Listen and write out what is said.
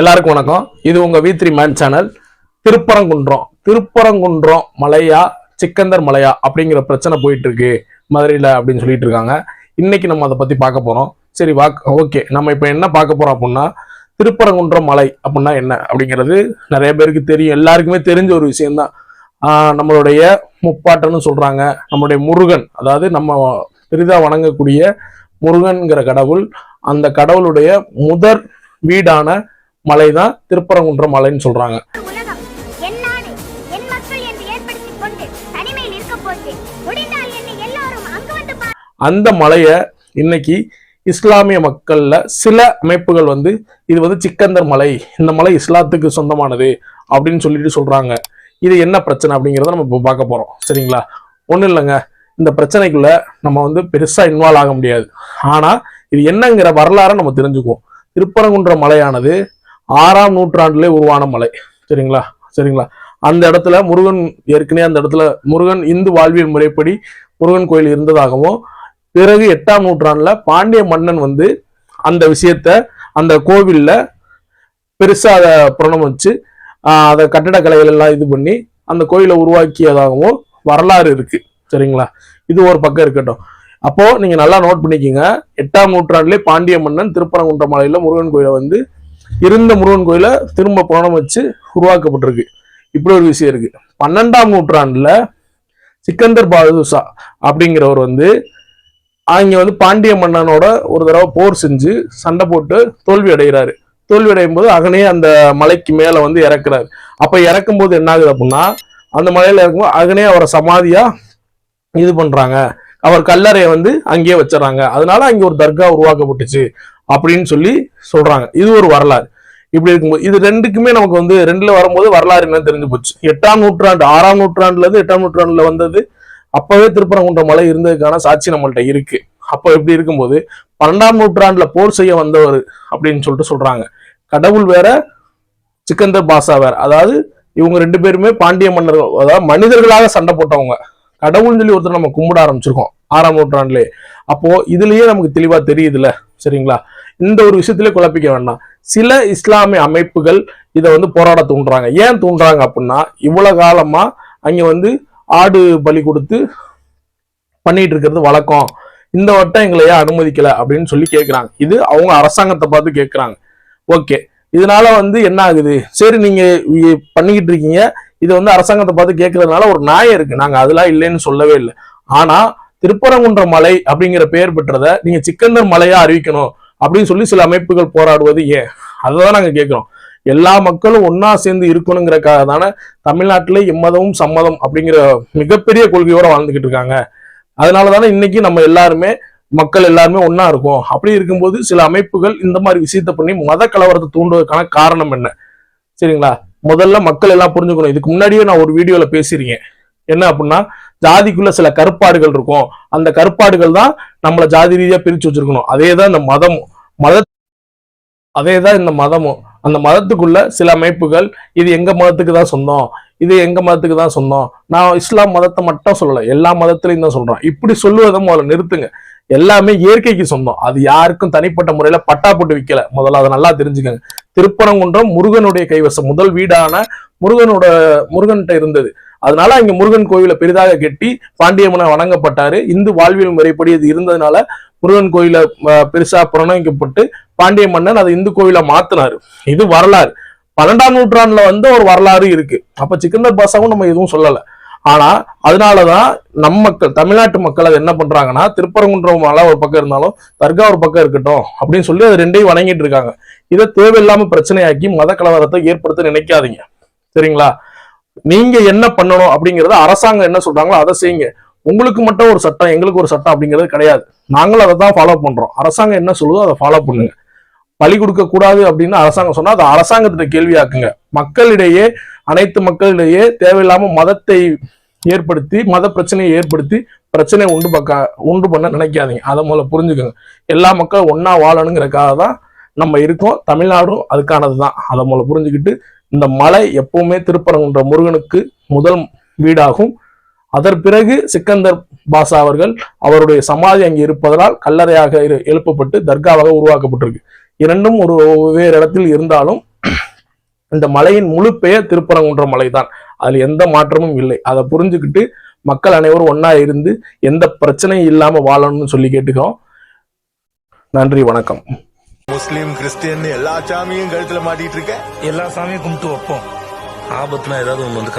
எல்லாருக்கும் வணக்கம். இது உங்க V three man channel Thiruparankundram Thiruparankundram மலையா சிக்கந்தர் மலையா அப்படிங்கிற பிரச்சனை போயிட்டு இருக்கு மதுரையில அப்படின்னு சொல்லிட்டு இருக்காங்க. இன்னைக்கு நம்ம அதை பத்தி பார்க்க போறோம். சரி வா ஓகே. நம்ம இப்போ என்ன பார்க்க போறோம் அப்படின்னா திருப்பரங்குன்றம் மலை அப்படின்னா என்ன அப்படிங்கிறது நிறைய பேருக்கு தெரியும். எல்லாருக்குமே தெரிஞ்ச ஒரு விஷயம்தான். நம்மளுடைய முப்பாட்டன்னு சொல்றாங்க. நம்மளுடைய முருகன் அதாவது நம்ம பெரிதா வணங்கக்கூடிய முருகன்கிற கடவுள் அந்த கடவுளுடைய முதற் வீடான மலை தான் திருப்பரங்குன்றம் மலைன்னு சொல்றாங்க. அந்த மலையை இன்னைக்கு இஸ்லாமிய மக்கள்ல சில அமைப்புகள் வந்து இது வந்து சிக்கந்தர் மலை இந்த மலை இஸ்லாத்துக்கு சொந்தமானது அப்படின்னு சொல்லிட்டு சொல்றாங்க. இது என்ன பிரச்சனை அப்படிங்கிறத நம்ம இப்போ பார்க்க போறோம். சரிங்களா? ஒன்றும் இல்லைங்க. இந்த பிரச்சனைக்குள்ள நம்ம வந்து பெருசா இன்வால்வ் ஆக முடியாது. ஆனா இது என்னங்கிற வரலாறை நம்ம தெரிஞ்சுக்குவோம். திருப்பரங்குன்ற மலையானது ஆறாம் நூற்றாண்டுலே உருவான மலை. சரிங்களா? சரிங்களா? அந்த இடத்துல முருகன் ஏற்கனவே அந்த இடத்துல முருகன் இந்து வாழ்வியல் முறைப்படி முருகன் கோயில் இருந்ததாகவும் பிறகு எட்டாம் நூற்றாண்டுல பாண்டிய மன்னன் வந்து அந்த விஷயத்த அந்த கோவில்ல பெருசா அதை புரணமிச்சு அதை கட்டடக்கலைகள் எல்லாம் இது பண்ணி அந்த கோயிலை உருவாக்கியதாகவும் வரலாறு இருக்கு. சரிங்களா? இது ஒரு பக்கம் இருக்கட்டும். அப்போ நீங்க நல்லா நோட் பண்ணிக்கோங்க. எட்டாம் நூற்றாண்டுலேயே பாண்டிய மன்னன் திருப்பரங்குன்ற மலையில முருகன் கோயிலை வந்து இருந்த முருகன் கோயிலை திரும்ப புரணமிச்சு உருவாக்கப்பட்டிருக்கு. இப்படி ஒரு விஷயம் இருக்கு. பன்னெண்டாம் நூற்றாண்டுல சிக்கந்தர் பாதுஷா அப்படிங்கிறவர் வந்து அங்க வந்து பாண்டிய மன்னனோட ஒரு தடவை போர் செஞ்சு சண்டை போட்டு தோல்வி அடைகிறாரு. தோல்வி அடையும் போது அகனே அந்த மலைக்கு மேல வந்து இறக்குறாரு. அப்ப இறக்கும் போது என்ன ஆகுது அப்படின்னா அந்த மலையில இருக்கும்போது அகனே அவரை சமாதியா இது பண்றாங்க. அவர் கல்லறையை வந்து அங்கேயே வச்சிடறாங்க. அதனால அங்கே ஒரு தர்கா உருவாக்கப்பட்டுச்சு. அப்படின்னு சொல்லி சொல்றாங்க. இது ஒரு வரலாறு. இப்படி இருக்கும்போது இது ரெண்டுக்குமே நமக்கு வந்து ரெண்டுல வரும்போது வரலாறு என்ன தெரிஞ்சு போச்சு. எட்டாம் நூற்றாண்டு ஆறாம் நூற்றாண்டுல இருந்து எட்டாம் நூற்றாண்டுல வந்தது அப்பவே திருப்பரங்குன்ற மலை இருந்ததுக்கான சாட்சி நம்மள்ட்ட இருக்கு. அப்போ எப்படி இருக்கும்போது பன்னெண்டாம் நூற்றாண்டுல போர் செய்ய வந்தவர் அப்படின்னு சொல்லிட்டு சொல்றாங்க. கடவுள் வேற சிக்கந்தர் பாஷா வேற. அதாவது இவங்க ரெண்டு பேருமே பாண்டிய மன்னர்கள் அதாவது மனிதர்களாக சண்டை போட்டவங்க. கடவுள்னு சொல்லி ஒருத்தர் நம்ம கும்பிட ஆரம்பிச்சிருக்கோம் ஆறாம் நூற்றாண்டுலேயே. அப்போ இதுலயே நமக்கு தெளிவா தெரியுதுல்ல சரிங்களா? இந்த ஒரு விஷயத்திலே குழப்பிக்க வேண்டாம். சில இஸ்லாமிய அமைப்புகள் இதை வந்து போராட தூண்டுறாங்க. ஏன் தூண்டுறாங்க அப்படின்னா இவ்வளவு காலமா அங்க வந்து ஆடு பலி கொடுத்து பண்ணிட்டு இருக்கிறது வழக்கம். இந்த வட்டம் எங்களை ஏன் அனுமதிக்கல அப்படின்னு சொல்லி கேட்குறாங்க இது அவங்க அரசாங்கத்தை பார்த்து கேட்குறாங்க ஓகே. இதனால வந்து என்ன ஆகுது? சரி நீங்க பண்ணிக்கிட்டு இருக்கீங்க. இது வந்து அரசாங்கத்தை பார்த்து கேட்கறதுனால ஒரு நியாயம் இருக்கு. நாங்க அதெல்லாம் இல்லைன்னு சொல்லவே இல்லை. ஆனா திருப்பரங்குன்ற மலை அப்படிங்கிற பெயர் பெற்றதை நீங்க சிக்கந்தர் மலையா அறிவிக்கணும். அப்படின்னு சொல்லி சில அமைப்புகள் போராடுவது ஏன்? அதுதான் நாங்கள் கேட்குறோம். எல்லா மக்களும் ஒன்னா சேர்ந்து இருக்கணுங்கிறக்காக தானே தமிழ்நாட்டிலே எம்மதமும் சம்மதம் அப்படிங்கிற மிகப்பெரிய கொள்கையோட வாழ்ந்துகிட்டு இருக்காங்க. அதனால தானே இன்னைக்கு நம்ம எல்லாருமே மக்கள் எல்லாருமே ஒன்னா இருக்கும். அப்படி இருக்கும்போது சில அமைப்புகள் இந்த மாதிரி விஷயத்த பண்ணி மத கலவரத்தை தூண்டுவதற்கான காரணம் என்ன? சரிங்களா? முதல்ல மக்கள் எல்லாம் புரிஞ்சுக்கணும். இதுக்கு முன்னாடியே நான் ஒரு வீடியோல பேசியிருக்கேன். என்ன அப்படின்னா ஜாதிக்குள்ள சில கருப்பாடுகள் இருக்கும். அந்த கருப்பாடுகள் தான் நம்மள ஜாதி ரீதியா பிரிச்சு வச்சிருக்கணும். அதே தான் இந்த மதமும் மத அதே தான் இந்த மதமும். அந்த மதத்துக்குள்ள சில அமைப்புகள் இது எங்க மதத்துக்கு தான் சொந்தம் இது எங்க மதத்துக்கு தான் சொந்தம். நான் இஸ்லாம் மதத்தை மட்டும் சொல்லலை எல்லா மதத்திலையும் தான் சொல்றேன். இப்படி சொல்லுவதை முதல்ல நிறுத்துங்க. எல்லாமே இயற்கைக்கு சொந்தம். அது யாருக்கும் தனிப்பட்ட முறையில பட்டா போட்டு விற்கல முதல்ல அதை நல்லா தெரிஞ்சுக்கங்க. திருப்பரங்குன்றம் முருகனுடைய கைவசம். முதல் வீடான முருகனோட முருகன்கிட்ட இருந்தது. அதனால அங்க முருகன் கோயிலை பெரிதாக கட்டி பாண்டியம்மனை வணங்கப்பட்டாரு. இந்து வாழ்வியல் முறைப்படி இது இருந்ததுனால முருகன் கோயில பெருசா புறணவிக்கப்பட்டு பாண்டிய மன்னன் அதை இந்து கோயிலா மாத்தினாரு. இது வரலாறு. பன்னெண்டாம் நூற்றாண்டுல வந்து ஒரு வரலாறு இருக்கு. அப்ப சிக்கந்தர் பாசாவும் நம்ம எதுவும் சொல்லலை. ஆனா அதனாலதான் நம்ம மக்கள் தமிழ்நாட்டு மக்கள் அதை என்ன பண்றாங்கன்னா திருப்பரங்குன்றம் மலை ஒரு பக்கம் இருந்தாலும் தர்கா ஒரு பக்கம் இருக்கட்டும் அப்படின்னு சொல்லி அது ரெண்டையும் வணங்கிட்டு இருக்காங்க. இதை தேவையில்லாம பிரச்சனையாக்கி மத கலவரத்தை ஏற்படுத்த நினைக்காதீங்க. சரிங்களா? நீங்க என்ன பண்ணணும் அப்படிங்கறத அரசாங்கம் என்ன சொல்றாங்களோ அதை செய்யுங்க. உங்களுக்கு மட்டும் ஒரு சட்டம் எங்களுக்கு ஒரு சட்டம் அப்படிங்கிறது கிடையாது. நாங்களும் அதை தான் ஃபாலோ பண்றோம். அரசாங்கம் என்ன சொல்லுதோ அதை ஃபாலோ பண்ணுங்க. பலி கொடுக்க கூடாது அப்படின்னு அரசாங்கம் சொன்னா அதை அரசாங்கத்திட்ட கேள்வியாக்குங்க மக்களிடையே அனைத்து மக்களிடையே தேவையில்லாம மதத்தை ஏற்படுத்தி மத பிரச்சனையை ஏற்படுத்தி பிரச்சனையை உண்டு பக்க உண்டு பண்ண நினைக்காதீங்க. அதை முதல்ல புரிஞ்சுக்கோங்க. எல்லா மக்களும் ஒன்றா வாழணுங்கிறக்காக தான் நம்ம இருக்கோம். தமிழ்நாடும் அதுக்கானது தான் அதை முதல்ல புரிஞ்சுக்கிட்டு இந்த மலை எப்பவுமே திருப்பரங்குன்ற முருகனுக்கு முதல் வீடாகும். அதன் பிறகு சிக்கந்தர் பாஷா அவர்கள் அவருடைய சமாதி அங்கே இருப்பதனால் கல்லறையாக இரு- எழுப்பப்பட்டு தர்காவாக உருவாக்கப்பட்டிருக்கு. இரண்டும் ஒரு வேறு இடத்தில் இருந்தாலும் இந்த மலையின் முழு பெயர் திருப்பரங்குன்ற மலை தான் அதுல எந்த மாற்றமும் இல்லை. அதை புரிஞ்சுக்கிட்டு மக்கள் அனைவரும் ஒண்ணா இருந்து எந்த பிரச்சனையும் இல்லாம வாழணும்னு சொல்லி கேட்டுக்கிறோம். நன்றி வணக்கம். முஸ்லீம் கிறிஸ்டியன் எல்லா சாமியும் கழுத்துல மாட்டிட்டு இருக்க? எல்லா சாமியும் கும்பிட்டு வைப்போம். ஆபத்துனா ஏதாவது ஒன்று வந்து